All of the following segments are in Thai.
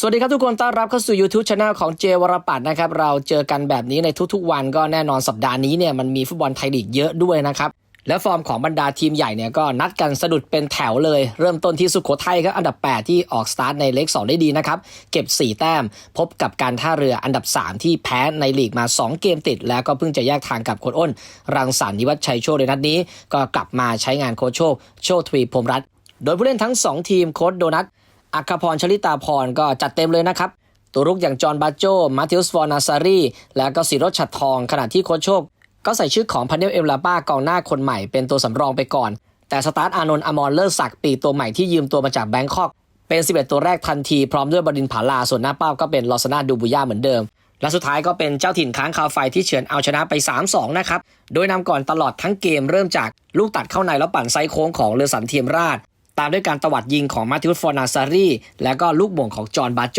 สวัสดีครับทุกคนต้อนรับเข้าสู่ YouTube c h anel ของเจวรปัตนะครับ เราเจอกันแบบนี้ในทุกๆวันก็แน่นอนสัปดาห์นี้เนี่ยมันมีฟุตบอลไทยลีกเยอะด้วยนะครับและฟอร์มของบรรดาทีมใหญ่เนี่ยก็นัดกันสะดุดเป็นแถวเลย เริ่มต้นที่สุโขทัยครับอันดับ 8 ที่ออกสตาร์ทในเลข2ได้ดีนะครับ เก็บ 4 แต้ม พบกับการท่าเรืออันดับ 3 ที่แพ้ในลีกมา 2 เกมติด แล้วก็เพิ่งจะแยกทางกับโค้ชอ้น รังสรรค์นิวัฒชัยโชคในนัดนี้ ก็กลับมาใช้งานโค้ชโชคโชคทวีพรมรัตน์โดยผู้เล่นทั้ง 2 ทีมโค้ชโดนัท อัคพรชลิตาพรก็จัดเต็มเลยนะครับ ตัวรุกอย่างจอห์นบาโจมาธิอุสฟอร์นาซารีแล้วก็สิรถฉัดทอง ขณะที่โค้ชโชค ก็ใส่ชื่อของพันเนลเอมลาป้ากองหน้าคนใหม่เป็นตัวสำรองไปก่อน แต่สตาร์ทอานนท์อมรเลิศศักดิ์ปีตัวใหม่ที่ยืมตัวมาจากแบงคอกเป็น 11 ตัวแรกทันทีพร้อมด้วยบดินผาลาส่วนหน้าเป้าก็เป็นลอสนาดูบุย่าเหมือนเดิม และสุดท้ายก็เป็นเจ้าถิ่นค้างคาไฟที่เฉือนเอาชนะไป 3-2 นะครับ โดยนำก่อนตลอดทั้งเกมเริ่มจากลูกตัดเข้าในแล้วปั่นไซโค้งของเรือสันเทียมราช ตามด้วยการตวัดยิงของมาธิอุสฟอร์นาซารีและก็ลูกบ่งของจอห์นบาโจ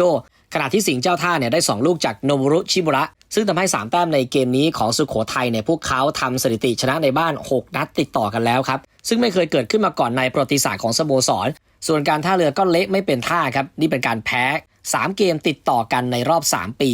ขณะที่สิงห์เจ้าท่าเนี่ยได้ 2 ลูกจากโนบุรุชิบุระ ซึ่งทำให้ 3 แต้มในเกมนี้ของสุโขทัยเนี่ยพวกเขาทำสถิติชนะในบ้าน 6 นัดติดต่อกันแล้วครับ ซึ่งไม่เคยเกิดขึ้นมาก่อนในประวัติศาสตร์ของสโมสร ส่วนการท่าเรือก็เละไม่เป็นท่าครับ นี่เป็นการแพ้ 3 เกมติดต่อกันในรอบ 3 ปี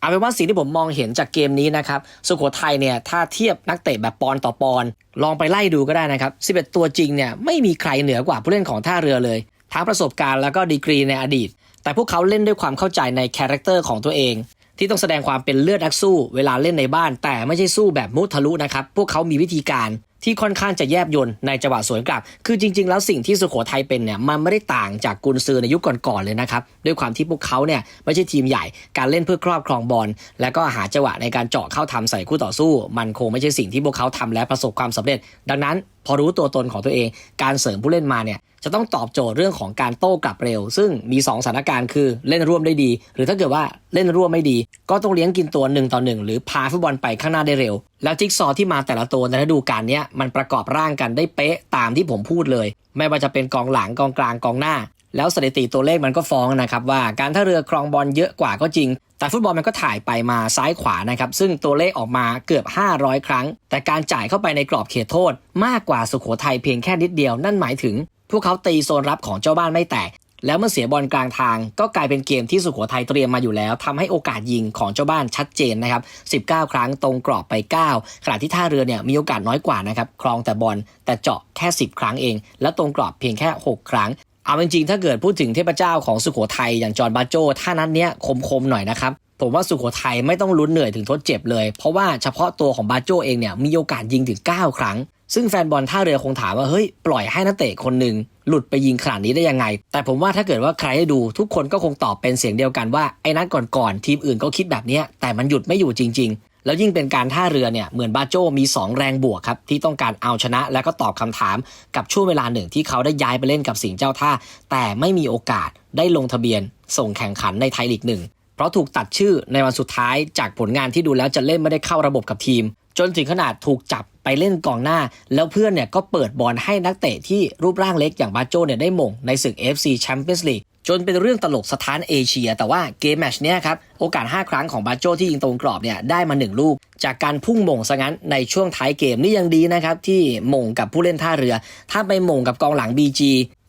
เอาเป็นว่าสิ่งที่ผมมองเห็นจากเกมนี้นะครับสุโขทัยเนี่ยถ้าเทียบนักเตะแบบปอนต่อปอนลองไปไล่ดูก็ได้นะครับ 11 ตัวจริงเนี่ยไม่มีใครเหนือกว่าผู้เล่นของท่าเรือเลย ทั้งประสบการณ์แล้วก็ดีกรีในอดีต แต่พวกเขาเล่นด้วยความเข้าใจในคาแรคเตอร์ของตัวเอง ที่ต้องแสดงความเป็นเลือดนักสู้ เวลาเล่นในบ้าน แต่ไม่ใช่สู้แบบมุทะลุนะครับพวกเขามีวิธีการ ที่ค่อนข้างจะแยบยนในจังหวะสวนกลับ คือจริง ๆ แล้วสิ่งที่สุโขทัยเป็นเนี่ยมันไม่ได้ต่างจากกุนซือในยุคก่อนๆเลยนะครับ ด้วยความที่พวกเขาเนี่ยไม่ใช่ทีมใหญ่ การเล่นเพื่อครอบครองบอลแล้วก็หาจังหวะในการเจาะเข้าทำใส่คู่ต่อสู้ มันคงไม่ใช่สิ่งที่พวกเขาทำและประสบความสำเร็จ ดังนั้น พอรู้ตัวตนของตัวเอง การเสริมผู้เล่นมาเนี่ยจะต้องตอบโจทย์เรื่องของการโต้กลับเร็ว ซึ่งมี2สถานการณ์คือเล่นร่วมได้ดี หรือถ้าเกิดว่าเล่นร่วมไม่ดี ก็ต้องเลี้ยงกินตัวหนึ่งต่อหนึ่งหรือพาฟุตบอลไปข้างหน้าได้เร็ว แล้วจิ๊กซอว์ที่มาแต่ละตัวในฤดูกาลนี้มันประกอบร่างกันได้เป๊ะตามที่ผมพูดเลย ไม่ว่าจะเป็นกองหลังกองกลางกองหน้า แล้วสถิติตัวเลขมันก็ฟ้องนะครับว่าการท่าเรือครองบอลเยอะกว่าก็จริง แต่ฟุตบอลมันก็ถ่ายไปมาซ้ายขวานะครับซึ่งตัวเลขออกมาเกือบ 500 ครั้ง แต่การจ่ายเข้าไปในกรอบเขตโทษ มากกว่าสุโขทัยเพียงแค่นิดเดียว นั่นหมายถึง พวกเขาตีโซนรับของเจ้าบ้านไม่แตก แล้วเมื่อเสียบอลกลางทาง ก็กลายเป็นเกมที่สุโขทัยเตรียมมาอยู่แล้วทำให้โอกาสยิงของเจ้าบ้านชัดเจนนะครับ 19 ครั้งตรงกรอบไป 9 ขณะที่ท่าเรือเนี่ยมีโอกาสน้อยกว่านะครับครองแต่บอลแต่เจาะแค่ 10 ครั้งเอง แล้วตรงกรอบเพียงแค่ 6 ครั้ง เอาจริงๆ ถ้าเกิดพูดถึงเทพเจ้าของสุโขทัยอย่างจอร์นบาโจท่านั้นเนี้ยคมๆหน่อยนะครับผมว่าสุโขทัยไม่ต้องลุ้นเหนื่อยถึงทดเจ็บเลย เพราะว่าเฉพาะตัวของบาโจเองเนี่ยมีโอกาสยิงถึง 9 ครั้ง ซึ่งแฟนบอลท่าเรือคงถามว่าเฮ้ยปล่อยให้นักเตะคนหนึ่งหลุดไปยิงขนาดนี้ได้ยังไง แต่ผมว่าถ้าเกิดว่าใครได้ดูทุกคนก็คงตอบเป็นเสียงเดียวกันว่าไอ้นัดก่อนๆทีมอื่นก็คิดแบบเนี้ยแต่มันหยุดไม่อยู่จริงๆ แล้วยิ่งเป็นการท่าเรือเนี่ยเหมือนบาโจมี 2 แรงบวกครับ ที่ต้องการเอาชนะ และก็ตอบคำถามกับช่วงเวลาหนึ่งที่เขาได้ย้ายไปเล่นกับสิงห์เจ้าท่า แต่ไม่มีโอกาสได้ลงทะเบียน ส่งแข่งขันในไทยลีกหนึ่งเพราะถูกตัดชื่อในวันสุดท้ายจากผลงานที่ดูแล้วจะเล่นไม่ได้เข้าระบบกับทีม จนถึงขนาดถูกจับไปเล่นกองหน้า แล้วเพื่อนเนี่ยก็เปิดบอลให้นักเตะที่รูปร่างเล็กอย่างบาโจเนี่ยได้มงในศึก FC Champions League จนเป็นเรื่องตลกสถานเอเชีย แต่ว่าเกมแมชเนี้ยครับ โอกาส 5 ครั้งของบาโจที่ยิงตรงกรอบเนี่ยได้มา 1 ลูก จากการพุ่งมงซะงั้นในช่วงท้ายเกมนี่ยังดีนะครับ ที่มงกับผู้เล่นท่าเรือ ถ้าไปมงกับกองหลัง BG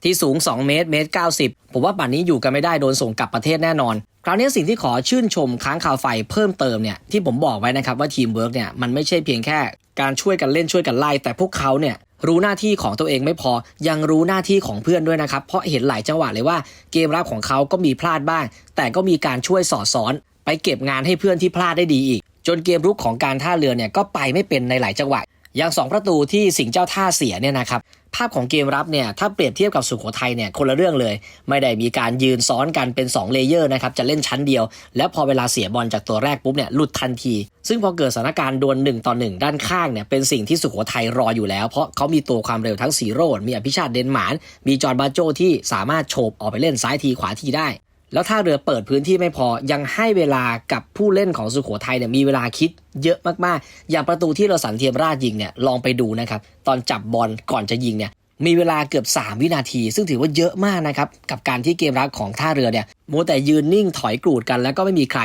ที่สูง 2 เมตรเมตร 90 ผมว่าป่านนี้อยู่กันไม่ได้โดนส่งกลับประเทศแน่นอน คราวนี้สิ่งที่ขอชื่นชมค้างคาวไฟเพิ่มเติมเนี่ยที่ผมบอกไว้นะครับว่าทีมเวิร์กเนี่ยมันไม่ใช่เพียงแค่การช่วยกันเล่นช่วยกันไล่แต่พวกเขาเนี่ย รู้หน้าที่ของตัวเองไม่พอ ยังรู้หน้าที่ของเพื่อนด้วยนะครับ เพราะเห็นหลายจังหวะเลยว่าเกมรับของเขาก็มีพลาดบ้าง แต่ก็มีการช่วยสอดสอน ไปเก็บงานให้เพื่อนที่พลาดได้ดีอีก จนเกมรุกของการท่าเรือเนี่ยก็ไปไม่เป็นในหลายจังหวะ อย่างสองประตูที่สิงห์เจ้าท่าเสียเนี่ยนะครับภาพของเกมรับเนี่ยถ้าเปรียบเทียบกับสุโขทัยเนี่ยคนละเรื่องเลย ไม่ได้มีการยืนซ้อนกันเป็น 2 เลเยอร์นะครับจะเล่นชั้นเดียว แล้วพอเวลาเสียบอลจากตัวแรกปุ๊บเนี่ยหลุดทันที ซึ่งพอเกิดสถานการณ์ดวลหนึ่งต่อหนึ่งด้านข้างเนี่ยเป็นสิ่งที่สุโขทัยรออยู่แล้ว เพราะเขามีตัวความเร็วทั้งสีโรดมีอภิชาติเดนหมานมีจอร์นบาโจที่สามารถโฉบออกไปเล่นซ้ายทีขวาทีได้ แล้วถ้าเรือเปิดพื้นที่ไม่พอยังให้เวลากับผู้เล่นของสุโขทัยเนี่ยมีเวลาคิดเยอะมากๆ อย่างประตูที่เราสันเทียมราชยิงเนี่ยลองไปดูนะครับตอนจับบอลก่อนจะยิงเนี่ยมีเวลาเกือบ 3 วินาที ซึ่งถือว่าเยอะมากนะครับกับการที่เกมรักของท่าเรือเนี่ยมัวแต่ยืนนิ่งถอยกรูดกัน แล้วก็ไม่มีใคร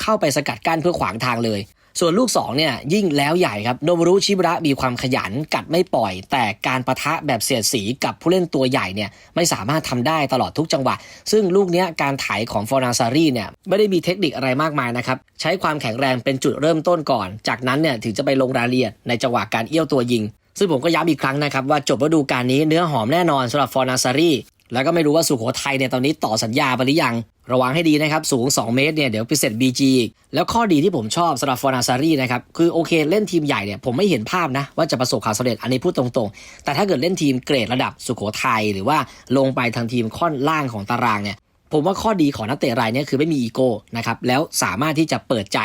เข้าไปสกัดกั้นเพื่อขวางทางเลย ส่วนลูก2เนี่ยยิ่งแล้วใหญ่ครับโนบรุชิบระมีความขยันกัดไม่ปล่อย แต่การประทะแบบเสียดสีกับผู้เล่นตัวใหญ่เนี่ยไม่สามารถทำได้ตลอดทุกจังหวะ ซึ่งลูกเนี้ยการไถของฟอร์นาซารีเนี่ยไม่ได้มีเทคนิคอะไรมากมายนะครับใช้ความแข็งแรงเป็นจุดเริ่มต้นก่อน จากนั้นเนี่ยถึงจะไปลงรายละเอียดในจังหวะการเอี้ยวตัวยิงซึ่งผมก็ย้ำอีกครั้งนะครับว่าจบฤดูกาลนี้เนื้อหอมแน่นอนสำหรับฟอร์นาซารี แล้วก็ไม่รู้ว่าสุโขทัยเนี่ยตอนนี้ต่อสัญญาไปหรือยัง ระวังให้ดีนะครับ สูง 2 เมตรเนี่ยเดี๋ยวไปเสร็จ BG อีก แล้วข้อดีที่ผมชอบสำหรับฟอนาซารีนะครับ คือโอเคเล่นทีมใหญ่เนี่ยผมไม่เห็นภาพนะ ว่าจะประสบความสำเร็จอันนี้พูดตรงๆ แต่ถ้าเกิดเล่นทีมเกรดระดับสุโขทัยหรือว่าลงไปทางทีมค่อนล่างของตารางเนี่ยผมว่าข้อดีของนักเตะรายนี้คือไม่มีอีโก้นะครับแล้วสามารถที่จะเปิดใจ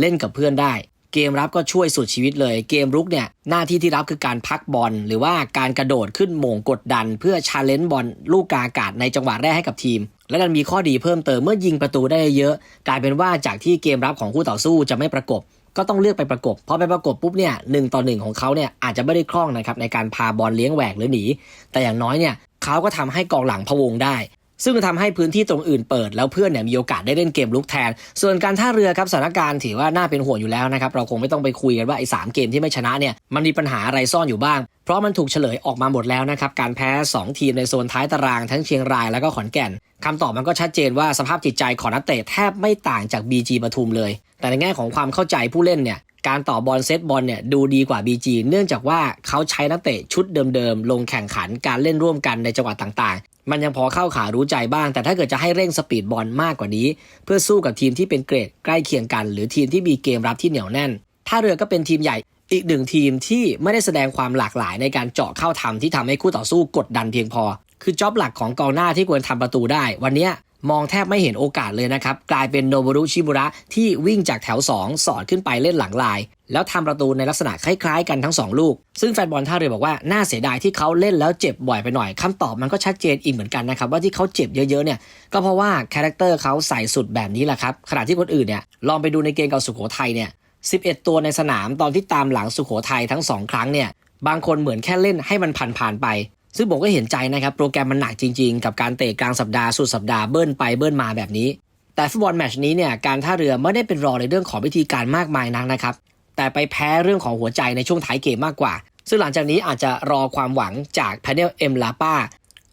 เล่นกับเพื่อนได้ เกมรับก็ช่วยสุดชีวิตเลย เกมรุกเนี่ยหน้าที่ที่รับคือการพักบอลหรือว่าการกระโดดขึ้นหม่งกดดัน เพื่อชาเลนจ์บอลลูกกาอากาศในจังหวะแรกให้กับทีม และมันมีข้อดีเพิ่มเติมเมื่อยิงประตูได้เยอะ กลายเป็นว่าจากที่เกมรับของคู่ต่อสู้จะไม่ประกบ ก็ต้องเลือกไปประกบพอไปประกบปุ๊บเนี่ยหนึ่งต่อหนึ่งของเขาเนี่ยอาจจะไม่ได้คล่องนะครับในการพาบอลเลี้ยงแหวกหรือหนีแต่อย่างน้อยเนี่ยเขาก็ทำให้กองหลังพะวงได้ ซึ่งมันทำให้พื้นที่ตรงอื่นเปิด แล้วเพื่อนเนี่ยมีโอกาสได้เล่นเกมลุกแทน ส่วนการท่าเรือครับสถานการณ์ถือว่าน่าเป็นห่วงอยู่แล้วนะครับ เราคงไม่ต้องไปคุยกันว่าไอ้สามเกมที่ไม่ชนะเนี่ยมันมีปัญหาอะไรซ่อนอยู่บ้าง เพราะมันถูกเฉลยออกมาหมดแล้วนะครับ การแพ้ 2 ทีมในโซนท้ายตารางทั้งเชียงรายแล้วก็ขอนแก่นคำตอบมันก็ชัดเจนว่าสภาพจิตใจของนักเตะแทบไม่ต่างจาก BG ปทุมเลย แต่ในแง่ของความเข้าใจผู้เล่นเนี่ย การต่อบอลเซตบอลเนี่ยดูดีกว่า BG เนื่องจากว่าเขาใช้นักเตะชุดเดิมๆ ลงแข่งขันการเล่นร่วมกันในจังหวะต่างๆ มันยังพอเข้าขารู้ใจบ้าง แต่ถ้าเกิดจะให้เร่งสปีดบอลมากกว่านี้ เพื่อสู้กับทีมที่เป็นเกรดใกล้เคียงกัน หรือทีมที่มีเกมรับที่เหนียวแน่นท่าเรือก็เป็นทีมใหญ่อีกหนึ่งทีมที่ไม่ได้แสดงความหลากหลายในการเจาะเข้าทำที่ทำให้คู่ต่อสู้กดดันเพียงพอ คือจ็อบหลักของกองหน้าที่ควรทำประตูได้ วันนี้มองแทบไม่เห็นโอกาสเลยนะครับ กลายเป็นโนบุรุชิบุระที่วิ่งจากแถว 2 สอดขึ้นไปเล่นหลังลาย แล้วทำประตูในลักษณะคล้ายๆ กันทั้ง 2 ลูก ซึ่งแฟนบอลท่าเรือบอกว่า น่าเสียดายที่เขาเล่นแล้วเจ็บบ่อยไปหน่อยคำตอบมันก็ชัดเจนอีกเหมือนกันนะครับว่าที่เขาเจ็บเยอะๆเนี่ยก็เพราะว่าคาแรคเตอร์เขาใส่สุดแบบนี้แหละครับขณะที่คนอื่นเนี่ยลองไปดูในเกมกับสุโขทัยเนี่ย11 ตัวในสนามตอนที่ตามหลังสุโขทัยทั้ง 2 ครั้งเนี่ยบางคนเหมือนแค่เล่นให้มันผ่านๆไป ซึ่งผมก็เห็นใจนะครับ โปรแกรมมันหนักจริงๆ กับการเตะกลางสัปดาห์สุดสัปดาห์เบิ้ลไปเบิ้ลมาแบบนี้ แต่ฟุตบอลแมชนี้เนี่ยการท่าเรือไม่ได้เป็นรอในเรื่องของวิธีการมากมายนักนะครับ แต่ไปแพ้เรื่องของหัวใจในช่วงท้ายเกมมากกว่า ซึ่งหลังจากนี้อาจจะรอความหวังจากแพนเนลเอ็มลาป้า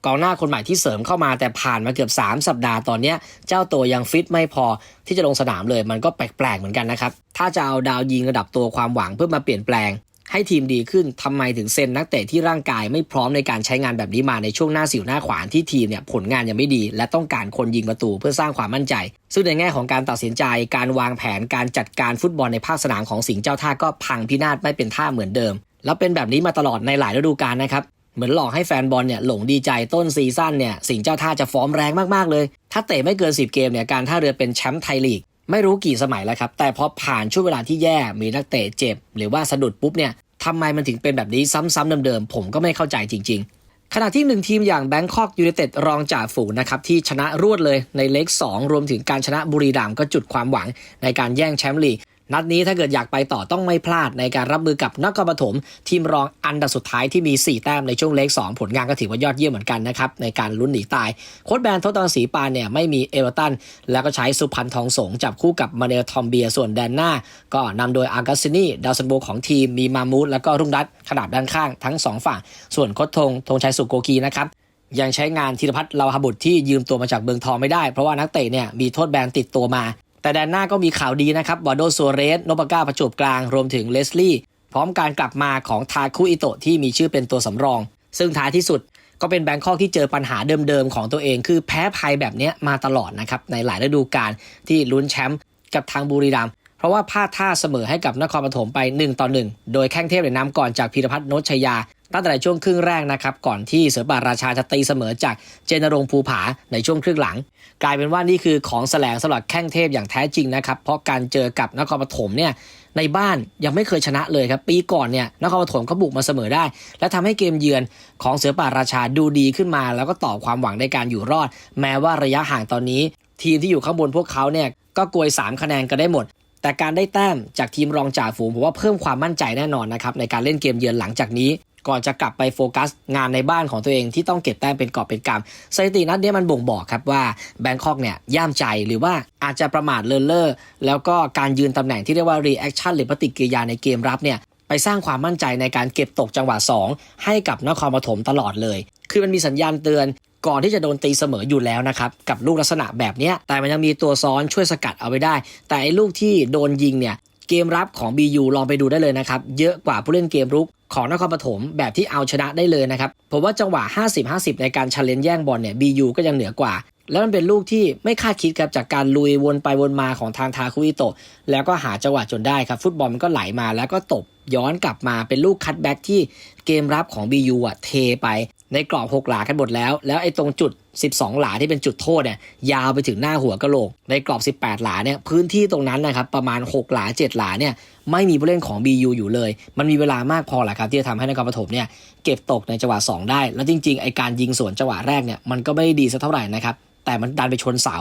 กองหน้าคนใหม่ที่เสริมเข้ามาแต่ผ่านมาเกือบ 3 สัปดาห์ตอนนี้เจ้าตัวยังฟิตไม่พอที่จะลงสนามเลยมันก็แปลกๆเหมือนกันนะครับ ถ้าจะเอาดาวยิงระดับตัวความหวังเพื่อมาเปลี่ยนแปลง ให้ทีมดีขึ้นทำไมถึงเซ็นนักเตะที่ร่างกายไม่พร้อมในการใช้งานแบบนี้มาในช่วงหน้าสิวหน้าขวานที่ทีมเนี่ยผลงานยังไม่ดี และต้องการคนยิงประตูเพื่อสร้างความมั่นใจ ซึ่งในแง่ของการตัดสินใจการวางแผนการจัดการฟุตบอลในภาคสนามของสิงห์เจ้าท่าก็พังพินาศไม่เป็นท่าเหมือนเดิม แล้วเป็นแบบนี้มาตลอดในหลายฤดูกาลนะครับเหมือนหลอกให้แฟนบอลเนี่ยหลงดีใจต้นซีซั่นเนี่ยสิงห์เจ้าท่าจะฟอร์มแรงมากๆเลย ถ้าเตะไม่เกิน 10 เกมเนี่ยการท่าเรือเป็นแชมป์ไทยลีก ไม่รู้กี่สมัยแล้วครับ แต่พอผ่านช่วงเวลาที่แย่มีนักเตะเจ็บ หรือว่าสะดุดปุ๊บเนี่ยทำไมมันถึงเป็นแบบนี้ซ้ำๆเดิมๆผมก็ไม่เข้าใจจริง ๆ ขณะที่หนึ่งทีมอย่างแบงคอกยูเนเต็ดรองจ่าฝูงนะครับที่ชนะรวดเลยในเล็ก2รวมถึงการชนะบุรีรัมย์ก็จุดความหวังในการแย่งแชมป์ลีก นัดนี้ถ้าเกิดอยากไปต่อต้องไม่พลาดในการรับมือกับนครปฐมทีมรองอันดับสุดท้ายที่มี 4 แต้มในช่วงเล็ก2ผลงานก็ถือว่ายอดเยี่ยมเหมือนกันนะครับในการลุ้นหนีตาย โค้ชแบนทศตอนสีปานเนี่ยไม่มีเอเวอร์ตันแล้วก็ใช้สุพันธ์ทองสงจับคู่กับมาเนลทอมเบียส่วนแดนหน้า ก็นำโดยอากาซินีดาวซันโบของทีมมีมามูดแล้วก็รุ่งรัตขนาบด้านข้างทั้งสองฝั่ง ส่วนโค้ชธงธงชัยสุโกกีนะครับยังใช้งานธีรพัฒน์ลาวหบุตรที่ยืมตัวมาจากเมืองทองไม่ได้ เพราะว่านักเตะเนี่ยมีโทษแบนติดตัวมา แต่แดนหน้าก็มีข่าวดีนะครับบอโดโซเรสโนบาก้าประจวบกลางรวมถึงเลสลี่พร้อมการกลับมาของทาคุอิโตะที่มีชื่อเป็นตัวสำรอง ซึ่งท้ายที่สุดก็เป็นแบงคอกที่เจอปัญหาเดิมๆของตัวเอง คือแพ้ภัยแบบนี้มาตลอดนะครับในหลายฤดูกาลที่ลุ้นแชมป์กับทางบุรีรัมย์เพราะว่าพลาดท่าเสมอให้กับนครปฐมไป 1 ต่อ 1 โดยแข้งเทพเนี่ยนำก่อนจากพีรพัฒน์โนชยา ตั้งแต่ในช่วงครึ่งแรกนะครับ ก่อนที่เสือป่าราชาจะตีเสมอจากเจนรงภูผาในช่วงครึ่งหลัง กลายเป็นว่านี่คือของแสลงสำหรับแข้งเทพอย่างแท้จริงนะครับ เพราะการเจอกับนครปฐมเนี่ยในบ้านยังไม่เคยชนะเลยครับ ปีก่อนเนี่ยนครปฐมเขาบุกมาเสมอได้ และทำให้เกมเยือนของเสือป่าราชาดูดีขึ้นมา แล้วก็ต่อความหวังในการอยู่รอด แม้ว่าระยะห่างตอนนี้ ทีมที่อยู่ข้างบนพวกเขาเนี่ยก็กวย 3 คะแนนก็ได้หมดแต่การได้แต้มจากทีมรองจ่าฝูงผมว่าเพิ่มความมั่นใจแน่นอนนะครับในการเล่นเกมเยือนหลังจากนี้ ก่อนจะกลับไปโฟกัสงานในบ้านของตัวเองที่ต้องเก็บแต้มเป็นกอบเป็นกำสถิตินัดนี้มันบ่งบอกครับว่าแบงคอกเนี่ยย่ามใจหรือว่าอาจจะประมาทเลินเล่อแล้วก็การยืนตำแหน่งที่เรียกว่า reaction หรือปฏิกิริยาในเกมรับเนี่ยไปสร้างความมั่นใจในการเก็บตกจังหวะ 2 ให้กับนครปฐมตลอดเลย คือมันมีสัญญาณเตือนก่อนที่จะโดนตีเสมออยู่แล้วนะครับ กับลูกลักษณะแบบนี้แต่มันยังมีตัวซ้อนช่วยสกัดเอาไว้ได้ แต่ไอ้ลูกที่โดนยิงเนี่ยเกมรับของ BU ลองไปดูได้เลยนะครับ เยอะกว่าผู้เล่นเกมรุก ของนครปฐมแบบที่เอาชนะได้เลยนะครับผมว่าจังหวะ 50-50 ในการชันเลนแย่งบอลเนี่ย BU ก็ยังเหนือกว่า แล้วมันเป็นลูกที่ไม่คาดคิดครับจากการลุยวนไปวนมาของทางทาคุอิโตะแล้วก็หาจังหวะจนได้ครับ ฟุตบอลมันก็ไหลมาแล้วก็ตบย้อนกลับมาเป็นลูกคัตแบ็กที่เกมรับของ BU อะเทไป ในกรอบ6หลากันหมดแล้ว แล้วไอ้ตรงจุด 12 หลาที่เป็นจุดโทษเนี่ยยาวไปถึงหน้าหัวกะโหลก ในกรอบ 18 หลาเนี่ยพื้นที่ตรงนั้นนะครับประมาณ 6 หลา 7 หลาเนี่ยไม่มีผู้เล่นของ BU อยู่เลย มันมีเวลามากพอแหละครับที่จะทำให้นครปฐมเนี่ยเก็บตกในจังหวะ 2 ได้ แล้วจริงๆไอการยิงสวนจังหวะแรกเนี่ยมันก็ไม่ได้ดีสักเท่าไหร่นะครับแต่มันดันไปชนเสา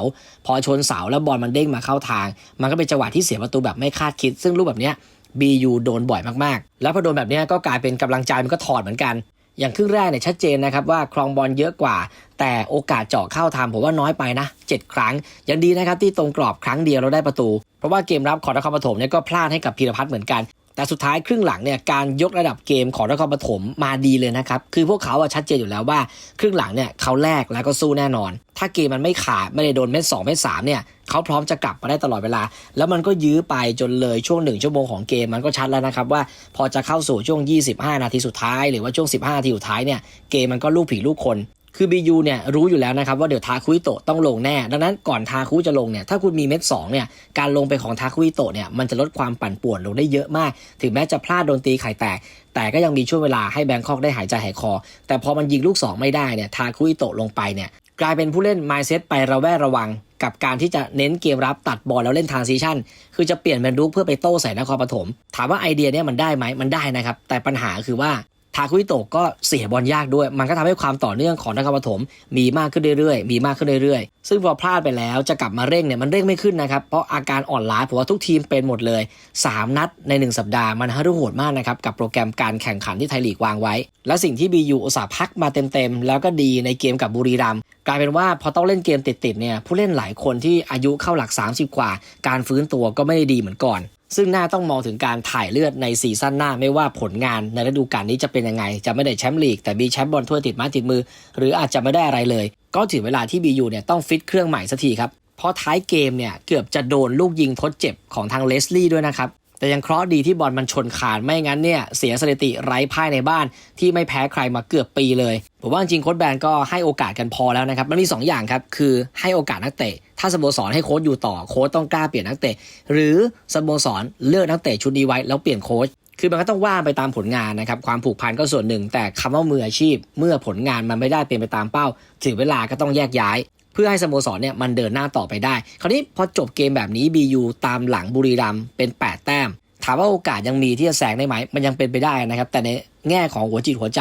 พอชนเสาแล้วบอลมันเด้งมาเข้าทาง มันก็เป็นจังหวะที่เสียประตูแบบไม่คาดคิด ซึ่งรูปแบบเนี้ย BU โดนบ่อยมากๆ แล้วพอโดนแบบเนี้ยก็กลายเป็นกำลังใจมันก็ถอดเหมือนกัน อย่างครึ่งแรกเนี่ยชัดเจนนะครับว่าครองบอลเยอะกว่า แต่โอกาสเจาะเข้าทำผมว่าน้อยไปนะ7ครั้ง ยังดีนะครับที่ตรงกรอบครั้งเดียวเราได้ประตู เพราะว่าเกมรับของนครปฐมเนี่ยก็พลาดให้กับพีรพัฒน์เหมือนกัน แต่สุดท้ายครึ่งหลังเนี่ยการยกระดับเกมของนครปฐมมาดีเลยนะครับ คือพวกเขาอะชัดเจนอยู่แล้วว่า ครึ่งหลังเนี่ยเขาแลกแล้วก็สู้แน่นอน ถ้าเกมมันไม่ขาดไม่ได้โดนเม็ดสองเม็ดสามเนี่ยเขาพร้อมจะกลับมาได้ตลอดเวลา แล้วมันก็ยื้อไปจนเลยช่วงหนึ่งชั่วโมงของเกมมันก็ชัดแล้วนะครับว่าพอจะเข้าสู่ช่วง 25 นาทีสุดท้าย หรือว่าช่วง 15 นาทีสุดท้ายเนี่ยเกมมันก็ลูกผีลูกคน คือ BU เนี่ยรู้อยู่แล้วนะครับว่าเดี๋ยวทาคุอิโตต้องลงแน่ ดังนั้นก่อนทาคุจะลงเนี่ยถ้าคุณมีเม็ด2เนี่ยการลงไปของทาคุอิโตเนี่ยมันจะลดความปั่นป่วนลงได้เยอะมาก ถึงแม้จะพลาดโดนตีไข่แตกแต่ก็ยังมีช่วงเวลาให้แบงคอกได้หายใจหายคอ แต่พอมันยิงลูก 2 ไม่ได้เนี่ยทาคุอิโตลงไปเนี่ยกลายเป็นผู้เล่นไมเซ็ตไประแวดระวัง กับการที่จะเน้นเกมรับตัดบอลแล้วเล่นทางซีชั่น คือจะเปลี่ยนเป็นลุกเพื่อไปโต้ใส่นครปฐมถามว่าไอเดียเนี่ยมันได้ไหมมันได้นะครับ แต่ปัญหาคือว่า ทาคุอิโตะก็เสียบอลยากด้วย มันก็ทำให้ความต่อเนื่องของนครปฐมมีมากขึ้นเรื่อยๆ มีมากขึ้นเรื่อยๆ ซึ่งพอพลาดไปแล้วจะกลับมาเร่งเนี่ยมันเร่งไม่ขึ้นนะครับ เพราะอาการอ่อนล้าผมว่าทุกทีมเป็นหมดเลย 3 นัดใน 1 สัปดาห์มันฮารุโหดมากนะครับ กับโปรแกรมการแข่งขันที่ไทยลีกวางไว้ และสิ่งที่ BU อุตสาห์พักมาเต็มๆแล้วก็ดีในเกมกับบุรีรัมย์กลายเป็นว่าพอต้องเล่นเกมติดๆเนี่ยผู้เล่นหลายคนที่อายุเข้าหลัก 30 กว่า การฟื้นตัวก็ไม่ได้ดีเหมือนก่อน ซึ่งน่าต้องมองถึงการถ่ายเลือดในซีซั่นหน้าไม่ว่าผลงานในฤดูกาลนี้จะเป็นยังไง จะไม่ได้แชมป์ลีกแต่มีแชมป์บอลถ้วยติดม้ติดมือ หรืออาจจะไม่ได้อะไรเลย ก็ถึงเวลาที่บียูเนี่ยต้องฟิตเครื่องใหม่สักทีครับเพราะท้ายเกมเนี่ยเกือบจะโดนลูกยิงทดเจ็บของทางเลสลี่ด้วยนะครับ แต่ยังเคราะห์ดีที่บอลมันชนขาดไม่งั้นเนี่ยเสียสถิติไร้พ่ายในบ้านที่ไม่แพ้ใครมาเกือบปีเลยผมว่าจริงโค้ชแบนก็ให้โอกาสกันพอแล้วนะครับมันมี2ออย่างครับคือให้โอกาสนักเตะ ถ้าสโมสรให้โค้ชอยู่ต่อโค้ชต้องกล้าเปลี่ยนนักเตะ หรือสโมสรเลือกนักเตะชุดนี้ไว้แล้วเปลี่ยนโค้ชคือมันก็ต้องว่าไปตามผลงานนะครับความผูกพันก็ส่วนหนึ่ง แต่คำว่ามืออาชีพ เมื่อผลงานมันไม่ได้เป็นไปตามเป้า ถึงเวลาก็ต้องแยกย้าย เพื่อให้สโมสรเนี่ยมันเดินหน้าต่อไปได้ คราวนี้พอจบเกมแบบนี้ BU ตามหลังบุรีรัมย์เป็น 8 แต้ม ถามว่าโอกาสยังมีที่จะแซงได้ไหม มันยังเป็นไปได้นะครับ แต่ในแง่ของหัวจิตหัวใจ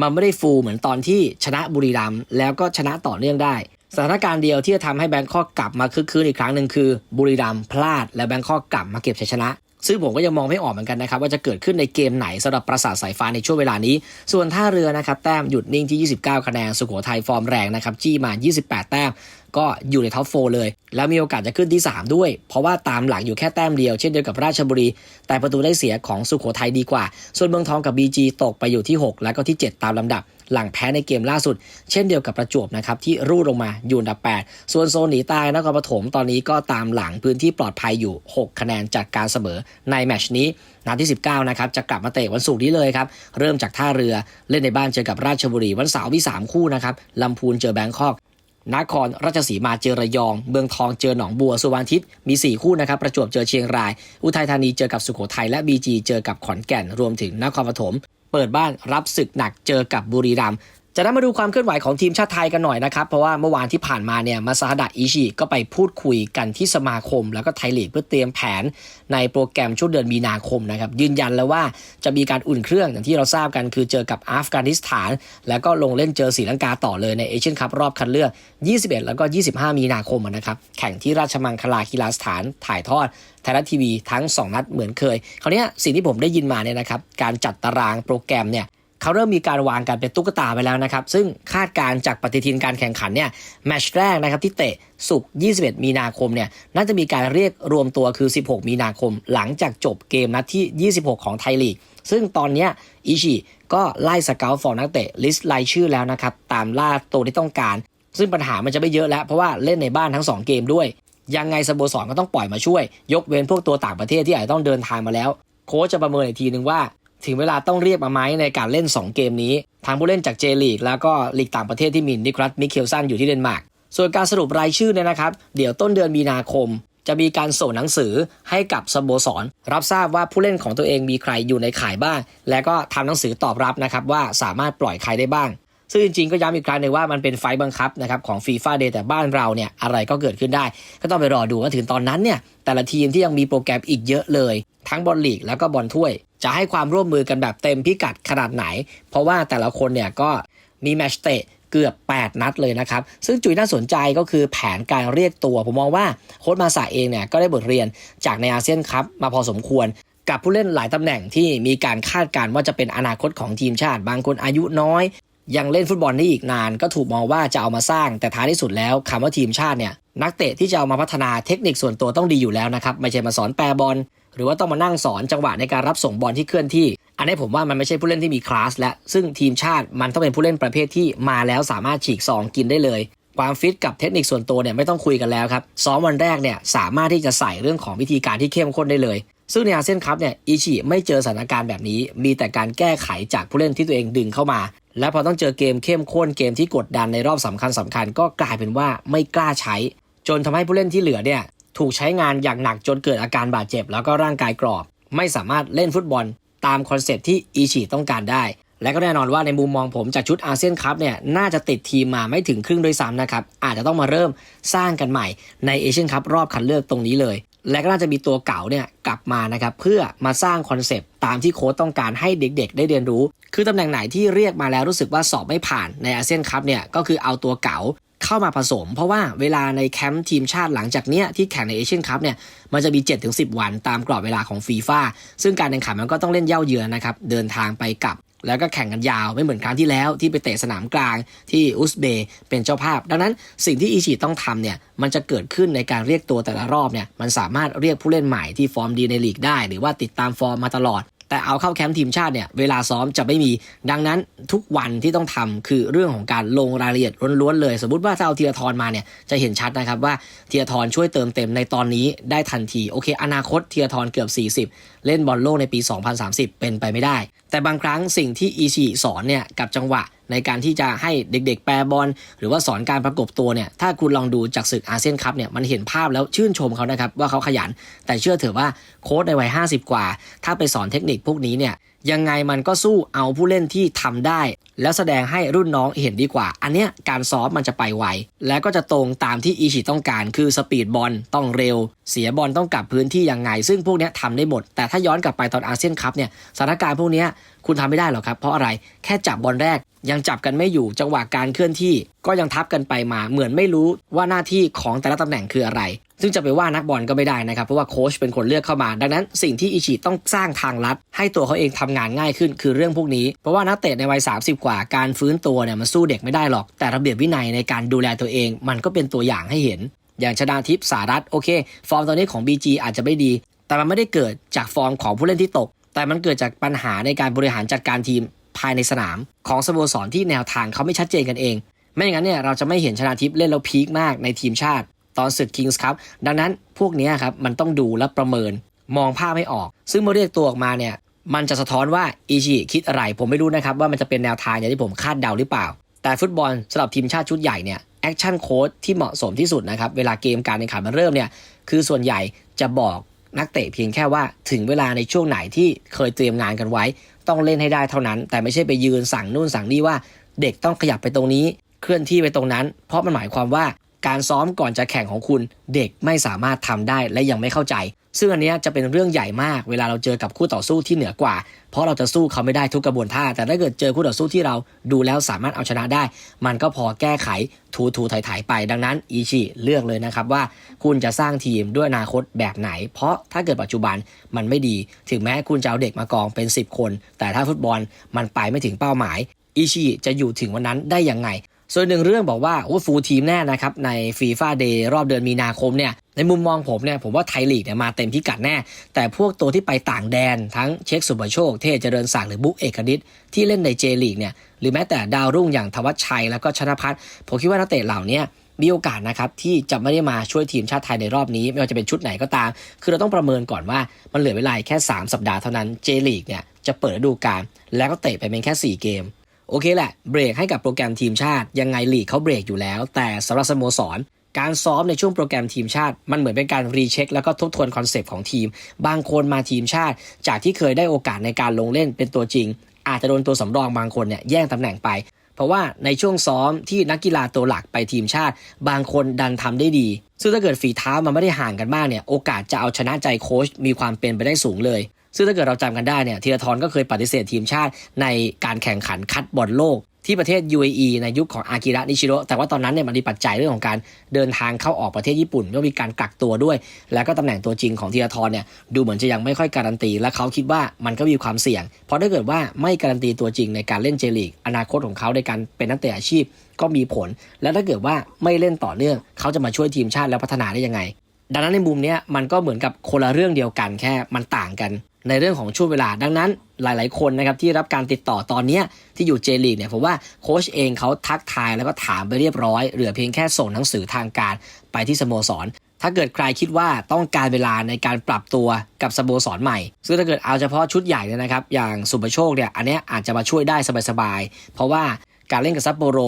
มันไม่ได้ฟูลเหมือนตอนที่ชนะบุรีรัมย์แล้วก็ชนะต่อเนื่องได้สถานการณ์เดียวที่จะทำให้แบงคอกกลับมาคึกคืนอีกครั้งหนึ่งคือ บุรีรัมย์พลาดและแบงคอกกลับมาเก็บชัยชนะ ซึ่งผมก็ยังมองไม่ออกเหมือนกันนะครับว่าจะเกิดขึ้นในเกมไหนสำหรับปราสาทสายฟ้าในช่วงเวลานี้ ส่วนท่าเรือนะครับแต้มหยุดนิ่งที่ 29 คะแนนสุโขทัยฟอร์มแรงนะครับจี้มา 28 แต้มก็อยู่ในท็อปโฟเลย แล้วมีโอกาสจะขึ้นที่ 3 ด้วย เพราะว่าตามหลังอยู่แค่แต้มเดียว เช่นเดียวกับราชบุรี แต่ประตูได้เสียของสุโขทัยดีกว่า ส่วนเมืองทองกับ BG ตกไปอยู่ที่ 6 แล้วก็ที่ 7 ตามลำดับ หลังแพ้ในเกมล่าสุด เช่นเดียวกับประจวบนะครับที่รูดลงมาอยู่อันดับ 8 ส่วนโซนหนีตายนครปฐมตอนนี้ก็ตามหลังพื้นที่ปลอดภัยอยู่ 6 คะแนนจากการเสมอในแมชนี้นัดที่ 19 นะครับ จะกลับมาเตะวันศุกร์นี้เลยครับ เริ่มจากท่าเรือเล่นในบ้านเจอกับราชบุรี วันเสาร์มี 3 คู่นะครับลำพูนเจอแบงคอกนครราชสีมาเจอระยอง เมืองทองเจอหนองบัวสุวรรณทิตมี 4 คู่นะครับ ประจวบเจอเชียงราย อุทัยธานีเจอกับสุโขทัยและบีจีเจอกับขอนแก่น รวมถึงนครปฐม เปิดบ้านรับศึกหนักเจอกับบุรีรัมย์ จะได้นมาดูความเคลื่อนไหวของทีมชาติไทยกันหน่อยนะครับ เพราะว่าเมื่อวานที่ผ่านมาเนี่ยมาซาฮดะอิชิก็ไปพูดคุยกันที่สมาคม แล้วก็ไทยลีกเพื่อเตรียมแผนในโปรแกรมช่วงเดือนมีนาคมนะครับ ยืนยันแล้วว่าจะมีการอุ่นเครื่องอย่างที่เราทราบกันคือเจอกับอัฟกานิสถาน แล้วก็ลงเล่นเจอศรีลังกาต่อเลยในเอเชียนคัพรอบคัดเลือก 21 แล้วก็ 25 มีนาคมนะครับแข่งที่ราชมังคลากีฬาสถานถ่ายทอดไทยรัฐทีวีทั้ง 2 นัดเหมือนเคยคราวนี้สิ่งที่ผมได้ยินมาเนี่ยนะครับการจัดตารางโปรแกรมเนี่ย เขาเริ่มมีการวางกันเป็นตุ๊กตาไปแล้วนะครับ ซึ่งคาดการจากปฏิทินการแข่งขันเนี่ยแมชแรกนะครับที่เตะสุก21 มีนาคมเนี่ยน่าจะมีการเรียกรวมตัวคือ 16 มีนาคม หลังจากจบเกมนัดที่ 26 ของไทยลีก ซึ่งตอนนี้อิชิก็ไล่สเกลฟอร์นักเตะลิสต์รายชื่อแล้วนะครับตามล่าตัวที่ต้องการ ซึ่งปัญหามันจะไม่เยอะแล้ว เพราะว่าเล่นในบ้านทั้ง 2 เกมด้วย ยังไงสโมสรก็ต้องปล่อยมาช่วย ยกเว้นพวกตัวต่างประเทศที่อาจจะต้องเดินทางมาแล้ว โค้ชจะประเมินอีกทีนึงว่า ถึงเวลาต้องเรียกมาไหมในการเล่น 2 เกมนี้ ทางผู้เล่นจากเจลีกแล้วก็ลีกต่างประเทศที่มีนิครัสมิเคลสันอยู่ที่เดนมาร์กส่วนการสรุปรายชื่อเนี่ยนะครับ เดี๋ยวต้นเดือนมีนาคม จะมีการส่งหนังสือให้กับสโมสร รับทราบว่าผู้เล่นของตัวเองมีใครอยู่ในข่ายบ้าง แล้วก็ทำหนังสือตอบรับนะครับว่าสามารถปล่อยใครได้บ้าง ซึ่งจริงๆก็ย้ำอีกครั้งหนึ่งว่ามันเป็นไฟล์บังคับนะครับของฟีฟ่าเดย์แต่บ้านเราเนี่ยอะไรก็เกิดขึ้นได้ ก็ต้องไปรอดูว่าถึงตอนนั้นเนี่ยแต่ละทีมที่ยังมีโปรแกรมอีกเยอะเลย ทั้งบอลลีกแล้วก็บอลถ้วย จะให้ความร่วมมือกันแบบเต็มพิกัดขนาดไหน เพราะว่าแต่ละคนเนี่ยก็มีแมชเตะเกือบ 8 นัดเลยนะครับ ซึ่งจุยน่าสนใจก็คือแผนการเรียกตัว ผมมองว่าโค้ชมาสาเองเนี่ยก็ได้บทเรียนจากในอาเซียนคัพมาพอสมควรกับผู้เล่นหลายตำแหน่งที่มีการคาดการณ์ว่าจะเป็นอนาคตของทีมชาติ บางคนอายุน้อย ยังเล่นฟุตบอลได้อีกนาน ก็ถูกมองว่าจะเอามาสร้าง แต่ท้ายที่สุดแล้วคำว่าทีมชาติเนี่ยนักเตะที่จะเอามาพัฒนาเทคนิคส่วนตัวต้องดีอยู่แล้วนะครับไม่ใช่มาสอนแปรบอล หรือว่าต้องมานั่งสอนจังหวะในการรับส่งบอลที่เคลื่อนที่ อันนี้ผมว่ามันไม่ใช่ผู้เล่นที่มีคลาสและ ซึ่งทีมชาติมันต้องเป็นผู้เล่นประเภทที่มาแล้วสามารถฉีกซองกินได้เลย ความฟิตกับเทคนิคส่วนตัวเนี่ยไม่ต้องคุยกันแล้วครับซ้อมวันแรกเนี่ยสามารถที่จะใส่เรื่องของวิธีการที่เข้มข้นได้เลย ซึ่งในอาเซียนคัพเนี่ยอิชิไม่เจอสถานการณ์แบบนี้ มีแต่การแก้ไขจากผู้เล่นที่ตัวเองดึงเข้ามา และพอต้องเจอเกมเข้มข้นเกมที่กดดันในรอบสำคัญสคัญก็กลายเป็นว่าไม่กล้าใช้จนทำให้ผู้เล่นที่เหลือเนี่ย ถูกใช้งานอย่างหนักจนเกิดอาการบาดเจ็บ แล้วก็ร่างกายกรอบ ไม่สามารถเล่นฟุตบอลตามคอนเซ็ปที่อีชีต้องการได้ และก็แน่นอนว่าในมุมมองผมจากชุดอาเซียนคัพเนี่ยน่าจะติดทีมมาไม่ถึงครึ่งด้วยซ้ำนะครับ อาจจะต้องมาเริ่มสร้างกันใหม่ในเอเชียนคัพรอบคัดเลือกตรงนี้เลย และก็น่าจะมีตัวเก่าเนี่ยกลับมานะครับเพื่อมาสร้างคอนเซปต์ตามที่โค้ชต้องการให้เด็กๆ ได้เรียนรู้ คือตำแหน่งไหนที่เรียกมาแล้วรู้สึกว่าสอบไม่ผ่านในอาเซียนคัพเนี่ยก็คือเอาตัวเก่า เข้ามาผสม เพราะว่าเวลาในแคมป์ทีมชาติหลังจากเนี้ยที่แข่งในเอเชียนคัพเนี่ยมันจะมี 7-10 วันตามกรอบเวลาของฟีฟ่าซึ่งการแข่งขันมันก็ต้องเล่นเย่าเยือนนะครับเดินทางไปกลับแล้วก็แข่งกันยาวไม่เหมือนครั้งที่แล้วที่ไปเตะสนามกลางที่อุซเบย์เป็นเจ้าภาพ ดังนั้นสิ่งที่อิชิต้องทำเนี่ยมันจะเกิดขึ้นในการเรียกตัวแต่ละรอบเนี่ยมันสามารถเรียกผู้เล่นใหม่ที่ฟอร์มดีในลีกได้ หรือว่าติดตามฟอร์มมาตลอด แต่เอาเข้าแคมป์ทีมชาติเนี่ยเวลาซ้อมจะไม่มี ดังนั้นทุกวันที่ต้องทำคือเรื่องของการลงรายละเอียดล้วนๆเลย สมมติว่าถ้าเอาเทียทรมาเนี่ยจะเห็นชัดนะครับว่าเทียทรช่วยเติมเต็มในตอนนี้ได้ทันทีโอเค อนาคตเทียทรเกือบ 40 เล่นบอลโลกในปี 2030 เป็นไปไม่ได้ แต่บางครั้งสิ่งที่อีชีสอนเนี่ยกับจังหวะในการที่จะให้เด็กๆ แปรบอลหรือว่าสอนการประกบตัวเนี่ยถ้าคุณลองดูจากศึกอาเซียนคัพเนี่ยมันเห็นภาพแล้วชื่นชมเขานะครับว่าเขาขยัน แต่เชื่อเถอะว่าโค้ชในวัย 50 กว่า ถ้าไปสอนเทคนิคพวกนี้เนี่ย ยังไงมันก็สู้เอาผู้เล่นที่ทำได้ แล้วแสดงให้รุ่นน้องเห็นดีกว่า อันเนี้ยการซ้อมมันจะไปไวและก็จะตรงตามที่อีชิต้องการ คือสปีดบอลต้องเร็ว เสียบอลต้องกลับพื้นที่ยังไง ซึ่งพวกเนี้ยทำได้หมด แต่ถ้าย้อนกลับไปตอนอาเซียนคัพเนี่ยสถานการณ์พวกเนี้ยคุณทำไม่ได้หรอกครับ เพราะอะไรแค่จับบอลแรก ยังจับกันไม่อยู่จังหวะการเคลื่อนที่ ก็ยังทับกันไปมาเหมือนไม่รู้ว่าหน้าที่ของแต่ละตำแหน่งคืออะไร ซึ่งจะไปว่านักบอลก็ไม่ได้นะครับ เพราะว่าโค้ชเป็นคนเลือกเข้ามา ดังนั้นสิ่งที่อิชิต้องสร้างทางลัด ให้ตัวเขาเองทำงานง่ายขึ้นคือเรื่องพวกนี้ เพราะว่านักเตะในวัย 30 กว่าการฟื้นตัวเนี่ยมันสู้เด็กไม่ได้หรอก แต่ระเบียบวินัยในการดูแลตัวเอง มันก็เป็นตัวอย่างให้เห็น อย่างชนาทิพย์สารัตโอเค ฟอร์มตอนนี้ของ BG อาจจะไม่ดี แต่มันไม่ได้เกิดจากฟอร์มของผู้เล่นที่ตก แต่มันเกิดจากปัญหาในการบริหารจัดการทีมภายในสนาม ของสโมสรที่แนวทางเขาไม่ชัดเจนกันเอง ไม่อย่างนั้นเนี่ยเราจะไม่เห็นชนาทิพย์เล่นแล้วพีคมากในทีมชาติ ตอนศึกคิงส์ครับดังนั้นพวกนี้ครับมันต้องดูและประเมินมองภาพให้ออก ซึ่งเมื่อเรียกตัวออกมาเนี่ยมันจะสะท้อนว่าอิชิคิดอะไรผมไม่รู้นะครับว่ามันจะเป็นแนวทางอย่างที่ผมคาดเดาหรือเปล่า แต่ฟุตบอลสำหรับทีมชาติชุดใหญ่เนี่ยแอคชั่นโค้ดที่เหมาะสมที่สุดนะครับเวลาเกมการแข่งขันมันเริ่มเนี่ยคือส่วนใหญ่จะบอกนักเตะเพียงแค่ว่าถึงเวลาในช่วงไหนที่เคยเตรียมงานกันไว้ ต้องเล่นให้ได้เท่านั้น แต่ไม่ใช่ไปยืนสั่งนู่นสั่งนี่ว่า เด็กต้องขยับไปตรงนี้ เคลื่อนที่ไปตรงนั้น เพราะมันหมายความว่า การซ้อมก่อนจะแข่งของคุณเด็กไม่สามารถทำได้และยังไม่เข้าใจ ซึ่งอันนี้จะเป็นเรื่องใหญ่มากเวลาเราเจอกับคู่ต่อสู้ที่เหนือกว่า เพราะเราจะสู้เขาไม่ได้ทุกกระบวนท่า แต่ถ้าเกิดเจอคู่ต่อสู้ที่เราดูแล้วสามารถเอาชนะได้ มันก็พอแก้ไขถูถูถ่ายถ่ายๆไปดังนั้นอีชิเลือกเลยนะครับว่าคุณจะสร้างทีมด้วยอนาคตแบบไหน เพราะถ้าเกิดปัจจุบันมันไม่ดี ถึงแม้คุณจะเอาเด็กมากองเป็น 10 คน แต่ถ้าฟุตบอลมันไปไม่ถึงเป้าหมายอีชิจะอยู่ถึงวันนั้นได้ยังไง ส่วนหนึ่งเรื่องบอกว่าโอ้ฟูลทีมแน่นะครับในฟีฟ่าเดย์รอบเดือนมีนาคมเนี่ยในมุมมองผมเนี่ยผมว่าไทยลีกเนี่ยมาเต็มพิกัดแน่ แต่พวกตัวที่ไปต่างแดน ทั้งเช็คสุบโชค เทพเจริญศักดิ์หรือบุ๊กเอกนิตที่เล่นในเจลีกเนี่ยหรือแม้แต่ดาวรุ่งอย่างธวัชชัยแล้วก็ชนะพัฒน์ผมคิดว่านักเตะเหล่านี้มีโอกาสนะครับที่จะไม่ได้มาช่วยทีมชาติไทยในรอบนี้ ไม่ว่าจะเป็นชุดไหนก็ตาม คือเราต้องประเมินก่อนว่ามันเหลือเวลาแค่ 3 สัปดาห์เท่านั้นเจลีกเนี่ยจะเปิดฤดูกาลแล้วก็เตะไปเป็นแค่ 4 เกม โอเคแหละ เบรกให้กับโปรแกรมทีมชาติ ยังไงลีกเขาเบรกอยู่แล้ว แต่สำหรับสโมสร การซ้อมในช่วงโปรแกรมทีมชาติ มันเหมือนเป็นการรีเช็ค แล้วก็ทบทวนคอนเซปต์ของทีม บางคนมาทีมชาติ จากที่เคยได้โอกาสในการลงเล่นเป็นตัวจริง อาจจะโดนตัวสำรองบางคนเนี่ยแย่งตำแหน่งไป เพราะว่าในช่วงซ้อมที่นักกีฬาตัวหลักไปทีมชาติ บางคนดันทำได้ดี ซึ่งถ้าเกิดฝีเท้ามันไม่ได้ห่างกันมากเนี่ยโอกาสจะเอาชนะใจโค้ชมีความเป็นไปได้สูงเลย ซึ่งถ้าเกิดเราจำกันได้เนี่ยธีรทรก็เคยปฏิเสธทีมชาติในการแข่งขันคัดบอลโลกที่ประเทศ UAE ในยุคของอากิระนิชิโร่แต่ว่าตอนนั้นเนี่ยมันมีปัจจัยเรื่องของการเดินทางเข้าออกประเทศญี่ปุ่นก็มีการกักตัวด้วย แล้วก็ตำแหน่งตัวจริงของธีรทรเนี่ยดูเหมือนจะยังไม่ค่อยการันตี และเขาคิดว่ามันก็มีความเสี่ยง เพราะถ้าเกิดว่าไม่การันตีตัวจริงในการเล่นเจลีก อนาคตของเขาในการเป็นนักเตะอาชีพก็มีผล และถ้าเกิดว่าไม่เล่นต่อเนื่อง เขาจะมาช่วยทีมชาติแล้วพัฒนาได้ยังไง ดังนั้นในมุมนี้มันก็เหมือนกับคนละเรื่องเดียวกันแค่มันต่างกัน ในเรื่องของช่วงเวลาดังนั้นหลาย ๆ คนนะครับที่รับการติดต่อตอนนี้ที่อยู่เจลีกเนี่ยผมว่าโค้ชเองเขาทักทายแล้วก็ถามไปเรียบร้อย เหลือเพียงแค่ส่งหนังสือทางการไปที่สโมสร ถ้าเกิดใครคิดว่าต้องการเวลาในการปรับตัวกับสโมสรใหม่ ซึ่งถ้าเกิดเอาเฉพาะชุดใหญ่เนี่ยนะครับ อย่างสุภโชคเนี่ยอันนี้อาจจะมาช่วยได้สบาย ๆ เพราะว่า การเล่นกับซัปโปโร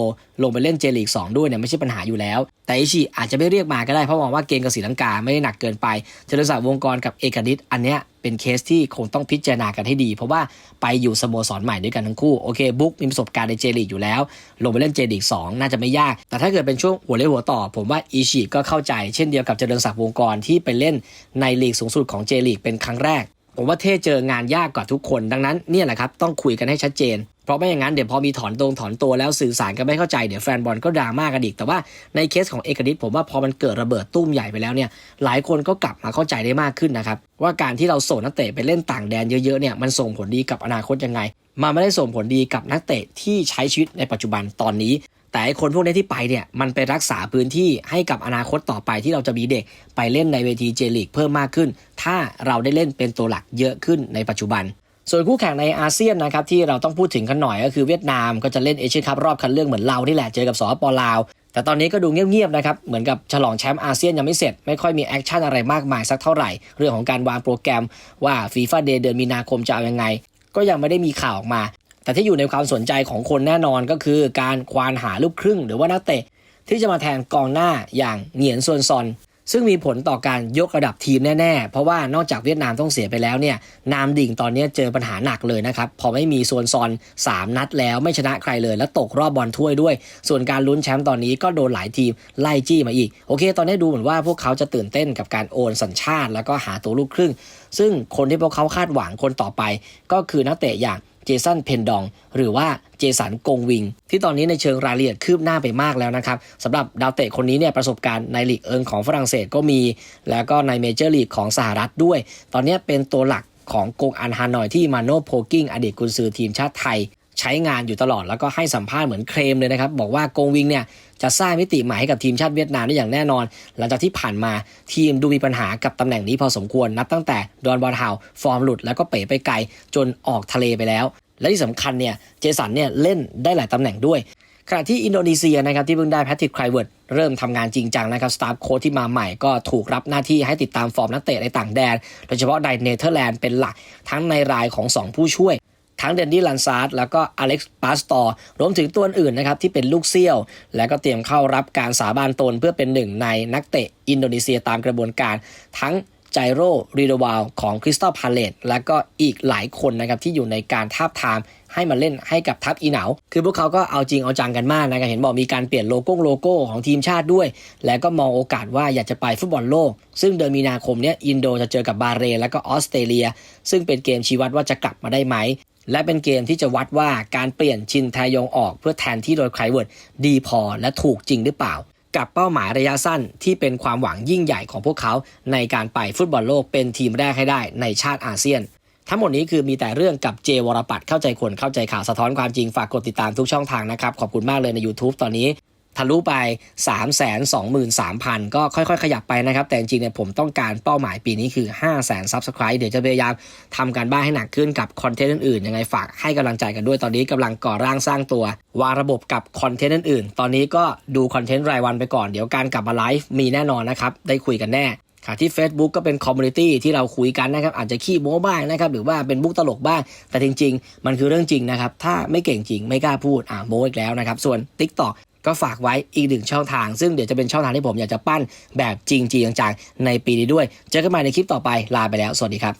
ลงไปเล่นเจลีก2ด้วยเนี่ยไม่ใช่ปัญหาอยู่แล้ว แต่อิชิอาจจะไม่เรียกมาก็ได้เพราะมองว่าเกมกับศรีลังกาไม่ได้หนักเกินไปเจริญศักดิ์วงกรกับเอกนิตอันเนี้ยเป็นเคสที่คงต้องพิจารณากันให้ดี เพราะว่าไปอยู่สโมสรใหม่ด้วยกันทั้งคู่โอเคบุ๊กมีประสบการณ์ในเจลีกอยู่แล้ว ลงไปเล่นเจลีก2น่าจะไม่ยาก แต่ถ้าเกิดเป็นช่วงหัวเลี้ยวหัวต่อ ผมว่าอิชิก็เข้าใจเช่นเดียวกับเจริญศักดิ์วงกรที่ไปเล่นในลีกสูงสุดของเจลีกเป็นครั้งแรกผมว่าเท่เจองานยากกว่าทุกคน ดังนั้นเนี่ยแหละครับ ต้องคุยกันให้ชัดเจน เพราะไม่อย่างนั้นเดี๋ยวพอมีถอนตรงถอนตัวแล้วสื่อสารกันไม่เข้าใจเดี๋ยวแฟนบอลก็ดราม่ากันอีกแต่ว่าในเคสของเอกนิตผมว่าพอมันเกิดระเบิดตุ้มใหญ่ไปแล้วเนี่ยหลายคนก็กลับมาเข้าใจได้มากขึ้นนะครับว่าการที่เราส่งนักเตะไปเล่นต่างแดนเยอะๆเนี่ยมันส่งผลดีกับอนาคตยังไงมันไม่ได้ส่งผลดีกับนักเตะที่ใช้ชีวิตในปัจจุบันตอนนี้ แต่คนพวกนี้ที่ไปเนี่ยมันไปรักษาพื้นที่ให้กับอนาคตต่อไปที่เราจะมีเด็กไปเล่นในเวทีเจลีกเพิ่มมากขึ้น ถ้าเราได้เล่นเป็นตัวหลักเยอะขึ้นในปัจจุบัน ส่วนคู่แข่งในอาเซียนนะครับที่เราต้องพูดถึงกันหน่อยก็คือเวียดนามก็จะเล่นเอเชียนคัพรอบคัดเลือกเหมือนเรานี่แหละเจอกับสปลาวแต่ตอนนี้ก็ดูเงียบๆนะครับ เหมือนกับฉลองแชมป์อาเซียนยังไม่เสร็จ ไม่ค่อยมีแอคชั่นอะไรมากมายสักเท่าไหร่ เรื่องของการวางโปรแกรมว่าฟีฟ่าเดย์เดือนมีนาคมจะเอายังไง ก็ยังไม่ได้มีข่าวออกมา แต่ที่อยู่ในความสนใจของคนแน่นอนก็คือการควานหาลูกครึ่ง หรือว่านักเตะที่จะมาแทนกองหน้าอย่างเหงียนซวนซอน ซึ่งมีผลต่อการยกระดับทีมแน่ ๆ เพราะว่านอกจากเวียดนามต้องเสียไปแล้วเนี่ยนามดิ่งตอนนี้เจอปัญหาหนักเลยนะครับ พอไม่มีโซนซอน 3 นัดแล้วไม่ชนะใครเลย แล้วตกรอบบอลถ้วยด้วย ส่วนการลุ้นแชมป์ตอนนี้ก็โดนหลายทีมไล่จี้มาอีก โอเค ตอนนี้ดูเหมือนว่าพวกเขาจะตื่นเต้นกับการโอนสัญชาติ แล้วก็หาตัวลูกครึ่ง ซึ่งคนที่พวกเขาคาดหวังคนต่อไป ก็คือนักเตะอย่าง เจสันเพนดอง หรือว่าเจสันกงวิง ที่ตอนนี้ในเชิงรายละเอียดคืบหน้าไปมากแล้วนะครับสำหรับดาวเตะคนนี้เนี่ยประสบการณ์ในลีกเอิงของฝรั่งเศสก็มี แล้วก็ในเมเจอร์ลีกของสหรัฐด้วย ตอนนี้เป็นตัวหลักของกงอันฮานอยที่มาโนโพกิ้งอดีตกุนซือทีมชาติไทย ใช้งานอยู่ตลอดแล้วก็ให้สัมภาษณ์เหมือนเคลมเลยนะครับ บอกว่ากงวิงเนี่ย จะสร้างมิติใหม่ให้กับทีมชาติเวียดนามได้อย่างแน่นอน หลังจากที่ผ่านมาทีมดูมีปัญหากับตำแหน่งนี้พอสมควรนับตั้งแต่ดอนบอลเฮาฟอร์มหลุดแล้วก็เป๋ไปไกลจนออกทะเลไปแล้ว และที่สำคัญเนี่ยเจสันเนี่ยเล่นได้หลายตำแหน่งด้วยขณะที่อินโดนีเซียนะครับที่เพิ่งได้แพทริกไครเวิร์ดเริ่มทำงานจริงจังนะครับสตาฟโค้ชที่มาใหม่ก็ถูกรับหน้าที่ให้ติดตามฟอร์มนักเตะในต่างแดน โดยเฉพาะในเนเธอร์แลนด์เป็นหลักทั้งในรายของ 2 ผู้ช่วย ทั้งเดนดี้ลันซาร์ดแล้วก็อเล็กซ์ปาสตอร์รวมถึงตัวอื่นนะครับที่เป็นลูกเซี่ยว และก็เตรียมเข้ารับการสาบานตนเพื่อเป็นหนึ่งในนักเตะอินโดนีเซียตามกระบวนการ ทั้งไจโรรีโดวาลของคริสตัลพาเลตและก็อีกหลายคนนะครับที่อยู่ในการทาบทามให้มาเล่นให้กับทัพอีเหนาคือพวกเขาก็เอาจริงเอาจังกันมากนะครับเห็นบอกมีการเปลี่ยนโลโก้โลโก้ของทีมชาติด้วย แล้วก็มองโอกาสว่าอยากจะไปฟุตบอลโลก ซึ่งเดือนมีนาคมเนี้ยอินโดจะเจอกับบาเรนแล้วก็ออสเตรเลีย ซึ่งเป็นเกมชี้วัดว่าจะกลับมาได้ไหม และเป็นเกมที่จะวัดว่าการเปลี่ยนชินแทยองออกเพื่อแทนที่โดยไครเวิร์ดดีพอและถูกจริงหรือเปล่า กับเป้าหมายระยะสั้นที่เป็นความหวังยิ่งใหญ่ของพวกเขา ในการไปฟุตบอลโลกเป็นทีมแรกให้ได้ในชาติอาเซียน ทั้งหมดนี้คือมีแต่เรื่องกับเจวรปัตเข้าใจคนเข้าใจข่าวสะท้อนความจริงฝากกดติดตามทุกช่องทางนะครับขอบคุณมากเลยใน YouTube ตอนนี้ ทะลุไป 3 2 3 0 0 0 ก็ค่อยๆ ขยับไปนะครับ แต่จริงๆเนี่ยผมต้องการเป้าหมายปีนี้คือ 5 0 0 0 0 0 Subscribe เดี๋ยวจะพยายามทำการบ้านให้หนักขึ้นกับคอนเทนต์อื่นๆ ยังไงฝากให้กำลังใจกันด้วยตอนนี้กำลังก่อร่างสร้างตัว วางระบบกับคอนเทนต์อื่นๆ ตอนนี้ก็ดูคอนเทนต์รายวันไปก่อนเดี๋ยวการกลับมาไลฟ์มีแน่นอนนะครับได้คุยกันแน่ค่ะที่ Facebook ก็เป็นคอมมูนิตี้ที่เราคุยกันนะครับ อาจจะขี้โม้บ้างนะครับ หรือว่าเป็นบุ๊กตลกบ้าง แต่จริง ๆ มันคือเรื่องจริงนะครับ ถ้าไม่เก่งจริงไม่กล้าพูดอ่าโม้อีกแล้วนะครับ ส่วน TikTok ก็ฝากไว้อีกหนึ่งช่องทาง ซึ่งเดี๋ยวจะเป็นช่องทางที่ผมอยากจะปั้นแบบจริงจีงจังๆในปีนี้ด้วย เจอกันใหม่ในคลิปต่อไปลาไปแล้ว สวัสดีครับ